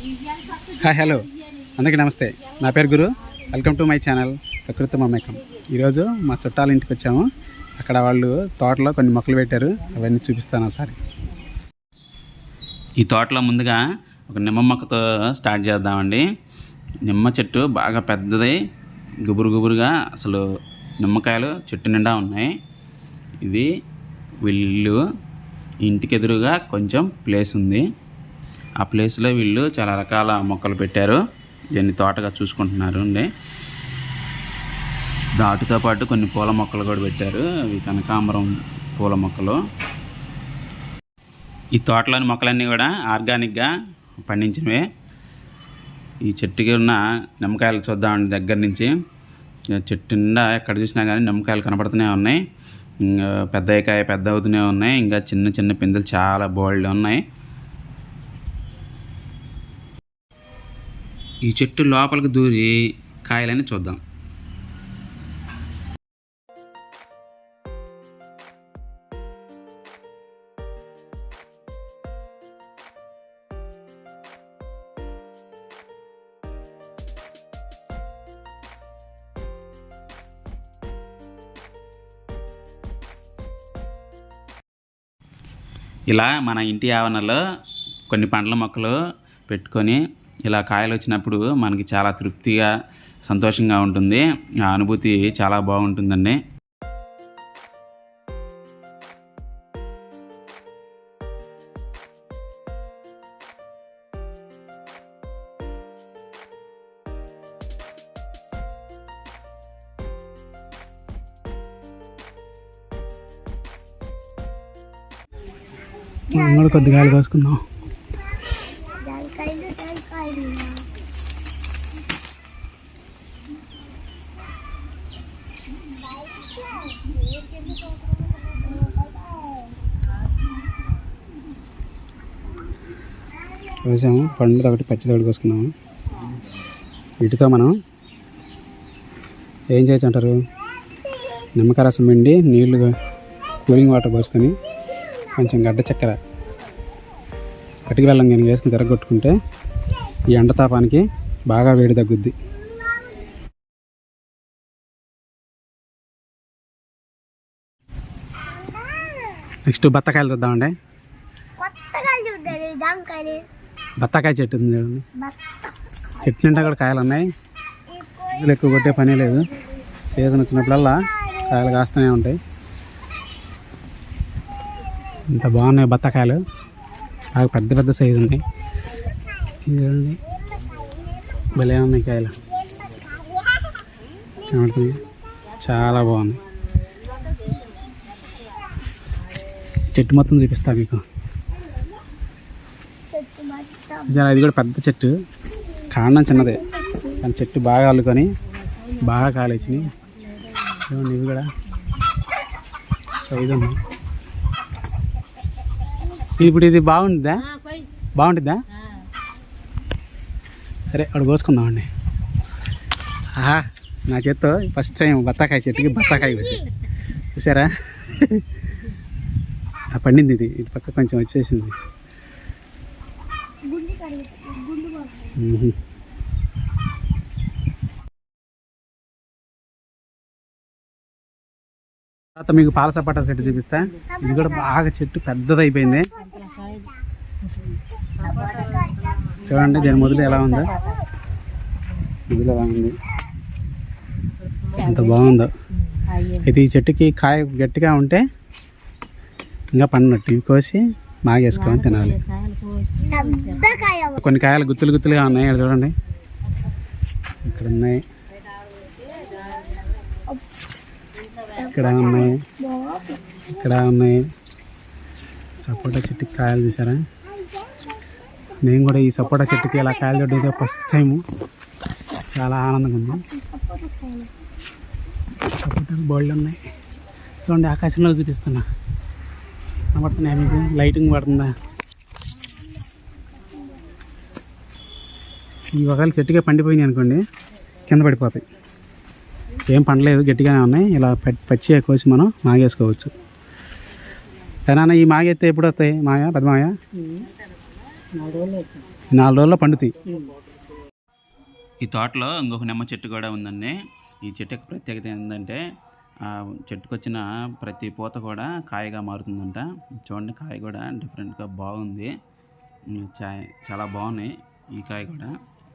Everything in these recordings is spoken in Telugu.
Hi hello. అందరికీ నమస్తే. నా పేరు Guru. Welcome to my channel Prakruthi Mamekam. ఈరోజు మా చుట్టాల ఇంటికి వచ్చాము. అక్కడ వాళ్ళు తోటలో కొన్ని మొక్కలు పెట్టారు. అవన్నీ చూపిస్తాను ఒకసారి. ఈ తోటలో ముందుగా ఒక నిమ్మ మొక్కతో స్టార్ట్ చేద్దామండి. నిమ్మ చెట్టు బాగా పెద్దది గుబురు గుబురుగా అసలు నిమ్మకాయలు చెట్టు నిండా ఉన్నాయి. ఇది వీళ్ళు ఇంటికి ఎదురుగా కొంచెం ప్లేస్ ఉంది. ఆ ప్లేస్లో వీళ్ళు చాలా రకాల మొక్కలు పెట్టారు. దీన్ని తోటగా చూసుకుంటున్నారు అండి. దాటితో పాటు కొన్ని పూల మొక్కలు కూడా పెట్టారు. అవి కనకాంబరం పూల మొక్కలు. ఈ తోటలోని మొక్కలన్నీ కూడా ఆర్గానిక్గా పండించినవే. ఈ చెట్టుకి ఉన్న నిమ్మకాయలు చూద్దామండి దగ్గర నుంచి. చెట్టు నిండా ఎక్కడ చూసినా కానీ నిమ్మకాయలు కనపడుతూనే ఉన్నాయి. ఇంకా పెద్ద కాయ పెద్ద అవుతూనే ఉన్నాయి. ఇంకా చిన్న చిన్న పిందెలు చాలా బోల్డ్ ఉన్నాయి. ఈ చెట్టు లోపలికి దూరి కాయలని చూద్దాం. ఇలా మన ఇంటి ఆవరణలో కొన్ని పండ్ల మొక్కలు పెట్టుకొని ఇలా కాయలు వచ్చినప్పుడు మనకి చాలా తృప్తిగా సంతోషంగా ఉంటుంది. ఆ అనుభూతి చాలా బాగుంటుందండి. మనం కూడా కొద్ది గాలి కోసుకుందాం కోసాము పండుగ ఒకటి పచ్చిది ఒకటి కోసుకున్నాము. వీటితో మనం ఏం చేయొచ్చు అంటారు? నిమ్మకాయ రసం పిండి నీళ్ళు కూలింగ్ వాటర్ పోసుకొని కొంచెం గడ్డ చక్కెర కటికి వెళ్ళం కానీ వేసుకుని తిరగొట్టుకుంటే ఈ ఎండతాపానికి బాగా వేడి తగ్గుద్ది. నెక్స్ట్ బత్తకాయలు చూద్దామండి కొత్తగా జామకాయలు. బత్తాకాయ చెట్టు ఉంది చూడండి. చెట్టు నిండా కూడా కాయలు ఉన్నాయి. ఇసులు ఎక్కువ కొట్టే పని లేదు. సీజన్ వచ్చినప్పుడల్లా కాయలు కాస్తూనే ఉంటాయి. ఇంత బాగున్నాయి బత్తాకాయలు. బాగా పెద్ద పెద్ద సైజు ఉన్నాయి చూడండి. భలే ఉన్నాయి కాయలు. ఏమంటుంది చాలా బాగుంది చెట్టు మొత్తం చూపిస్తా మీకు. ఇది కూడా పెద్ద చెట్టు. కాండం చిన్నదే. కానీ చెట్టు బాగా అల్లుకొని బాగా కాలేసినాయి చూడండి ఇవి కూడా. సైజు ఇప్పుడు ఇది బాగుంటుందా? బాగుంటుందా? సరే అక్కడ కోసుకుందామండి ఆహా నా చేత్తో ఫస్ట్ టైం బత్తాకాయ చెట్టుకి బత్తాకాయ వచ్చి చూసారా? ఆ పండింది ఇది. ఇటు పక్క కొంచెం వచ్చేసింది గుండు కడుగు గుండు బాగుంది మ్మ్. తర్వాత మీకు పాల సపాటా చెట్టు చూపిస్తా. ఇది కూడా బాగా చెట్టు పెద్దది అయిపోయింది చూడండి దీని మొదలు ఎలా ఉందో. మొదలు ఎలా ఉంది. ఎంత బాగుందో. అయితే ఈ చెట్టుకి కాయ గట్టిగా ఉంటే ఇంకా పండినట్టు. ఇవి కోసి మాగేసుకొని తినాలి. కొన్ని కాయలు గుత్తులు గుత్తులుగా ఉన్నాయి ఇక్కడ చూడండి. ఇక్కడ ఉన్నాయి. ఇక్కడ ఉన్నాయి. ఇక్కడ ఉన్నాయి. సపోటా చెట్టుకి కాయలు చూసారా? నేను కూడా ఈ సపోటా చెట్టుకి ఇలా కాయలు చూడడం ఫస్ట్ టైము చాలా ఆనందంగా ఉంది. సపోటాలు బోళ్ళు ఉన్నాయి. చూడండి ఆకాశంలో చూపిస్తున్నా. కనబడుతున్నాయా మీకు? లైటింగ్ పడుతుందా? ఈ ఒకవేళ చెట్టుగా పండిపోయినాయి అనుకోండి కింద పడిపోతాయి. ఏం పండలేదు గట్టిగానే ఉన్నాయి. ఇలా పచ్చి కోసి మనం మాగేసుకోవచ్చు. తనాన్న ఈ మాగేస్తే ఎప్పుడు వస్తాయి? మాయ పెద్ద మాయ నాలుగు రోజుల్లో పండుతాయి. ఈ తోటలో ఇంకొక నిమ్మ చెట్టు కూడా ఉందండి. ఈ చెట్టు యొక్క ప్రత్యేకత ఏంటంటే ఆ చెట్టుకు వచ్చిన ప్రతి పూత కూడా కాయగా మారుతుందంట. చూడండి కాయ కూడా డిఫరెంట్గా బాగుంది. చాలా బాగున్నాయి ఈ కాయ కూడా.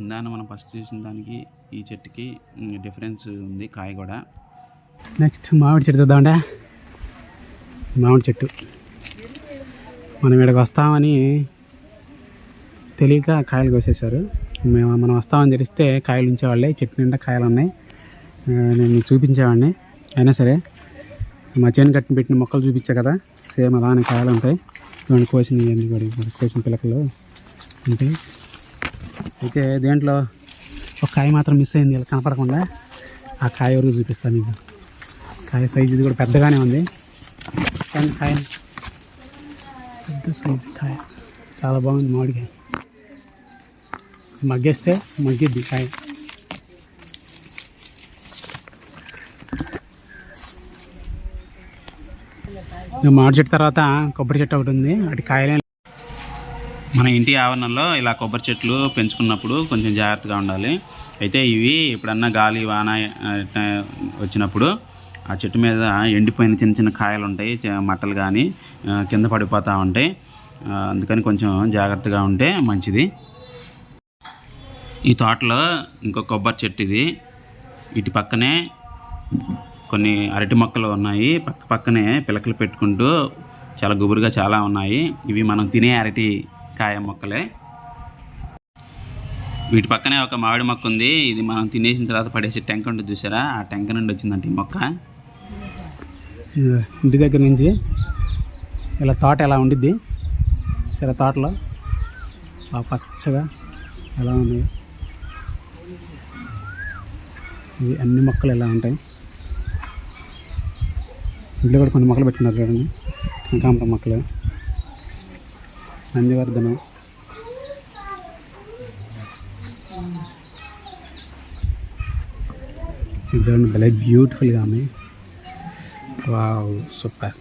దాన్ని మనం ఫస్ట్ చూసిన దానికి ఈ చెట్టుకి డిఫరెన్స్ ఉంది కాయ కూడా. నెక్స్ట్ మామిడి చెట్టు చూద్దామంటే. మామిడి చెట్టు. మనం ఇక్కడికి వస్తామని తెలియక కాయలు కోసేశారు. మేము మనం వస్తామని తెలిస్తే కాయలు ఉంచేవాళ్ళే. చెట్టు నిండా కాయలు ఉన్నాయి. నేను చూపించేవాడిని. అయినా సరే మా చేను కట్టిన పెట్టిన మొక్కలు చూపించా కదా. సేమ్ అలానే కాయలు ఉంటాయి. చూడండి కోసిన కోసిన పిలకలు. ఉంటాయి. అయితే దేంట్లో? ఒక కాయ మాత్రం మిస్ అయింది ఇలా కనపడకుండా. ఆ కాయ వరకు చూపిస్తాను మీకు. కాయ సైజు ఇది కూడా పెద్దగానే ఉంది. కానీ కాయ పెద్ద సైజు కాయ. చాలా బాగుంది మామిడికాయ. మగ్గేస్తే మగ్గిద్ది కాయ. మామిడి చెట్టు తర్వాత కొబ్బరి చెట్టు ఒకటి ఉంది. అటు కాయలే మన ఇంటి ఆవరణలో ఇలా కొబ్బరి చెట్లు పెంచుకున్నప్పుడు కొంచెం జాగ్రత్తగా ఉండాలి. అయితే ఇవి ఎప్పుడన్నా గాలి వాన వచ్చినప్పుడు ఆ చెట్టు మీద ఎండిపోయిన చిన్న చిన్న కాయలు ఉంటాయి మట్టలు కానీ కింద పడిపోతూ ఉంటాయి. అందుకని కొంచెం జాగ్రత్తగా ఉంటే మంచిది. ఈ తోటలో ఇంకో కొబ్బరి చెట్టు ఇది. ఇటు పక్కనే కొన్ని అరటి మొక్కలు ఉన్నాయి. పక్క పక్కనే పిలకలు పెట్టుకుంటూ చాలా గుబురుగా చాలా ఉన్నాయి. ఇవి మనం తినే అరటి కాయ మొక్కలే. వీటి పక్కనే ఒక మామిడి మొక్క ఉంది. ఇది మనం తినేసిన తర్వాత పడేసి టెంక ఉంటుంది చూసారా? ఆ టెంక నుండి వచ్చిందంట ఈ మొక్క. ఇంటి దగ్గర నుంచి ఇలా తోట ఎలా ఉండిద్ది? సరే తోటలో ఆ పచ్చగా ఎలా ఉంది? ఇది అన్ని మొక్కలు ఎలా ఉంటాయి? ఇంట్లో కూడా కొన్ని మొక్కలు పెట్టినారు చూడండి. ఇంకా మొక్కలు. నందివర్ధనం చూడండి భలే బ్యూటిఫుల్గా ఆమె వావ్ సూపర్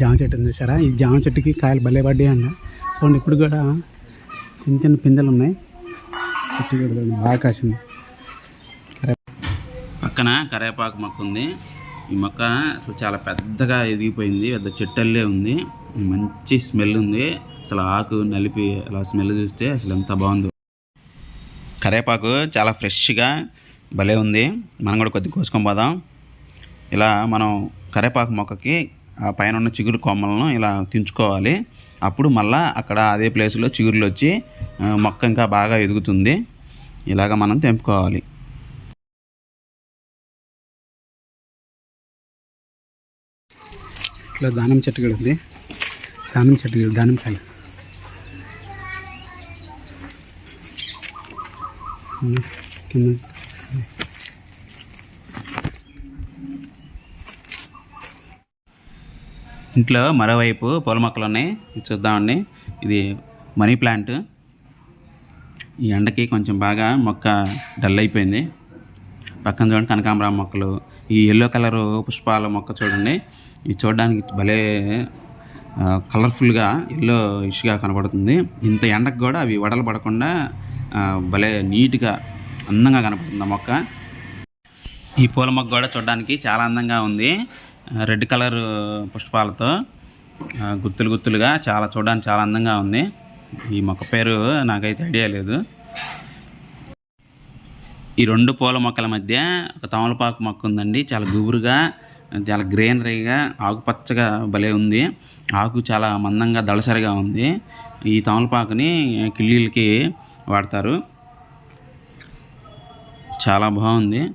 జామ చెట్టు ఉంది చూసారా? ఈ జామ చెట్టుకి కాయలు భలే పడ్డాయి అన్న. చూడండి ఇప్పుడు కూడా చిన్న చిన్న పిందెలు ఉన్నాయి. చెట్టు కూడా ఆకాశం పక్కన కరేపాకు మొక్క ఉంది. ఈ మొక్క అసలు చాలా పెద్దగా ఎదిగిపోయింది పెద్ద చెట్టల్లే ఉంది. మంచి స్మెల్ ఉంది. అసలు ఆకు నలిపి అలా స్మెల్ చూస్తే అసలు ఎంత బాగుందో. కరేపాకు చాలా ఫ్రెష్గా భలే ఉంది. మనం కూడా కొద్దిగా కోసుకొని పోదాం. ఇలా మనం కరేపాకు మొక్కకి ఆ పైన ఉన్న చిగురు కొమ్మలను ఇలా తుంచుకోవాలి. అప్పుడు మళ్ళా అక్కడ అదే ప్లేస్లో చిగురులు వచ్చి మొక్క ఇంకా బాగా ఎదుగుతుంది. ఇలాగ మనం తెంపుకోవాలి. ఇట్లా దానిమ్మ చెట్టు కూడా ఉంది. దానిమ్మ చెట్టు కూడా దానం కాయ కింద. ఇంట్లో మరోవైపు పూల మొక్కలు ఉన్నాయి. చూద్దామండి. ఇది మనీ ప్లాంట్. ఈ ఎండకి కొంచెం బాగా మొక్క డల్ అయిపోయింది. పక్కన చూడండి కనకాంబరం మొక్కలు. ఈ ఎల్లో కలర్ పుష్పాల మొక్క చూడండి. ఇది చూడడానికి భలే కలర్ఫుల్గా ఎల్లో ఇష్గా కనపడుతుంది. ఇంత ఎండకు కూడా అవి వడలు పడకుండా భలే నీట్గా అందంగా కనపడుతుంది ఆ మొక్క. ఈ పూల మొక్క కూడా చూడడానికి చాలా అందంగా ఉంది. రెడ్ కలర్ పుష్పాలతో గుత్తులు గుత్తులుగా చాలా చూడడానికి చాలా అందంగా ఉంది. ఈ మొక్క పేరు నాకైతే ఐడియా లేదు. ఈ రెండు పూల మొక్కల మధ్య ఒక తమలపాకు మొక్క ఉందండి. చాలా గుబురుగా చాలా గ్రీనరీగా ఆకుపచ్చగా భలే ఉంది. ఆకు చాలా మందంగా దళసరిగా ఉంది. ఈ తమలపాకుని కిళ్ళీలకి వాడతారు. చాలా బాగుంది.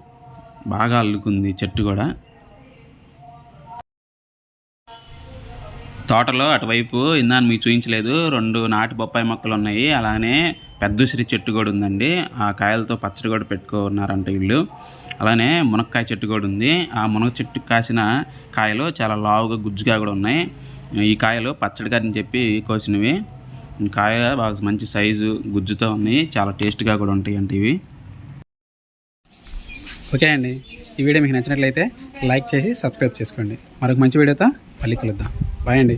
బాగా అల్లుకుంది చెట్టు కూడా. తోటలో అటువైపు ఇందాన్ని మీకు చూపించలేదు రెండు నాటి బొప్పాయి మొక్కలు ఉన్నాయి. అలానే పెద్దశ్రీ చెట్టు కూడా ఉందండి. ఆ కాయలతో పచ్చడి కూడా పెట్టుకున్నారంట వీళ్ళు. అలానే మునక్కాయ చెట్టు కూడా ఉంది. ఆ మునగ చెట్టు కాసిన కాయలు చాలా లావుగా గుజ్జుగా కూడా ఉన్నాయి. ఈ కాయలు పచ్చడి అని చెప్పి కోసినవి. కాయ బాగా మంచి సైజు గుజ్జుతో ఉన్నాయి. చాలా టేస్ట్గా కూడా ఉంటాయి అంటే ఇవి. ఓకే అండి. ఈ వీడియో మీకు నచ్చినట్లయితే లైక్ చేసి సబ్స్క్రైబ్ చేసుకోండి. మరొక మంచి వీడియోతో మళ్ళీ కలుద్దాం. బాయ్ అండి.